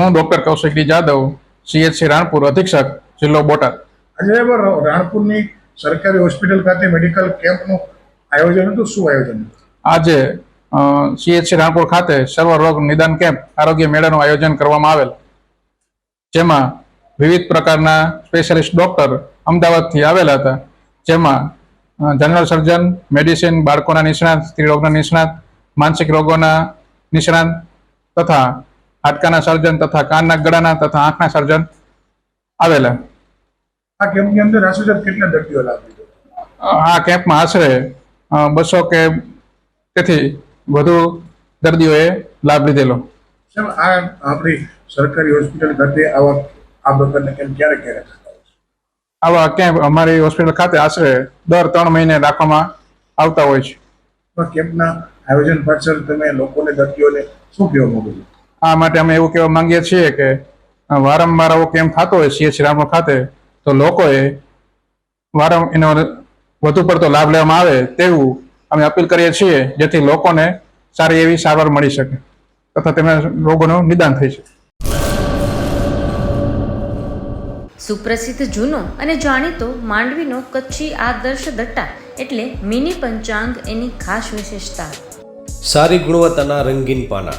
હું doctor Kaushik D Jadav CHC Ranpur અધિક્ષક જિલ્લો બોટાદ. આજે રાણપુરની સરકારી હોસ્પિટલ ખાતે મેડિકલ કેમ્પનું આયોજન હતું? શું આયોજન આજે સીએચસી રાણપુર ખાતે સર્વ રોગ નિદાન કેમ્પ આરોગ્ય મેળાનું આયોજન કરવામાં આવેલ. જેમાં વિવિધ પ્રકારના સ્પેશિયાલિસ્ટ ડોક્ટર અમદાવાદથી આવેલા હતા. જેમાં જનરલ સર્જન મેડિસિન બાળકોના નિષ્ણાત સ્ત્રી રોગના નિષ્ણાત માનસિક રોગોના નિષ્ણાત તથા હાડકાના સર્જન તથા કાનના ગળાના તથા આંખના સર્જન આવેલા. આ કેમ્પની અંદર આશરે કેટલા દર્દીઓ લાભ આ કેમ્પમાં આશરે બસો કે તેથી વધુ દર્દીઓએ લાભ લીધેલો. આ આપણી સરકારી હોસ્પિટલ ખાતે આવા આ પ્રકારના કેમ્પ ક્યારે ક્યારે? આવા કેમ્પ અમારી હોસ્પિટલ ખાતે આશરે દર ત્રણ મહિને રાખવામાં આવતા હોય છે. તો કેમ્પના આયોજન પાછળ તમે લોકોને દર્દીઓને શું કહેવા માંગો છો? આ માટે અમે એવું કહેવા માંગીએ છીએ કે વારંવાર આવો કેમ્પ થતો હોય સીએચ રામો ખાતે તો લોકોએ વારંવાર એનો વધુ પડતો લાભ લેવામાં આવે તેવું અમે અપીલ કરીએ છીએ જેથી લોકોને સારી એવી સારવાર મળી શકે તથા તેમના રોગોનું નિદાન થઈ શકે. સુપ્રસિદ્ધ જૂનો અને જાણીતો માંડવીનો કચ્છી આદર્શ દટ્ટા એટલે મિની પંચાંગ એની ખાસ વિશેષતા. સારી ગુણવત્તાના રંગીન પાના.